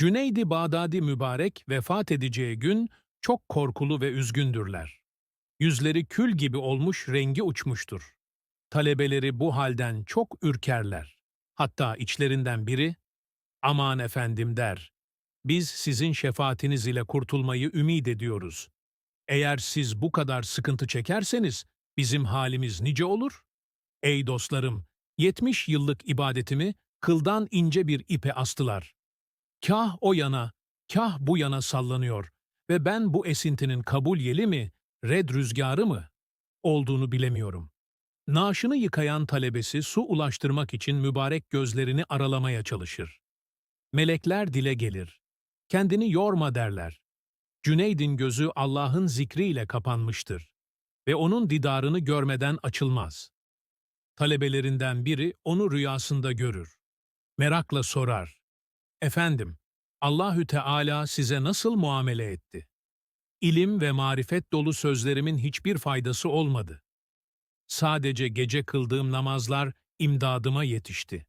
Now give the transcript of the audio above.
Cüneydi Bağdadi mübarek vefat edeceği gün çok korkulu ve üzgündürler. Yüzleri kül gibi olmuş rengi uçmuştur. Talebeleri bu halden çok ürkerler. Hatta içlerinden biri, aman efendim der, biz sizin şefaatiniz ile kurtulmayı ümid ediyoruz. Eğer siz bu kadar sıkıntı çekerseniz bizim halimiz nice olur? Ey dostlarım, 70 yıllık ibadetimi kıldan ince bir ipe astılar. Kah o yana, kah bu yana sallanıyor ve ben bu esintinin kabul yeli mi, red rüzgarı mı olduğunu bilemiyorum. Naaşını yıkayan talebesi su ulaştırmak için mübarek gözlerini aralamaya çalışır. Melekler dile gelir. Kendini yorma derler. Cüneyd'in gözü Allah'ın zikriyle kapanmıştır ve onun didarını görmeden açılmaz. Talebelerinden biri onu rüyasında görür. Merakla sorar. Efendim, Allahü Teala size nasıl muamele etti? İlim ve marifet dolu sözlerimin hiçbir faydası olmadı. Sadece gece kıldığım namazlar imdadıma yetişti.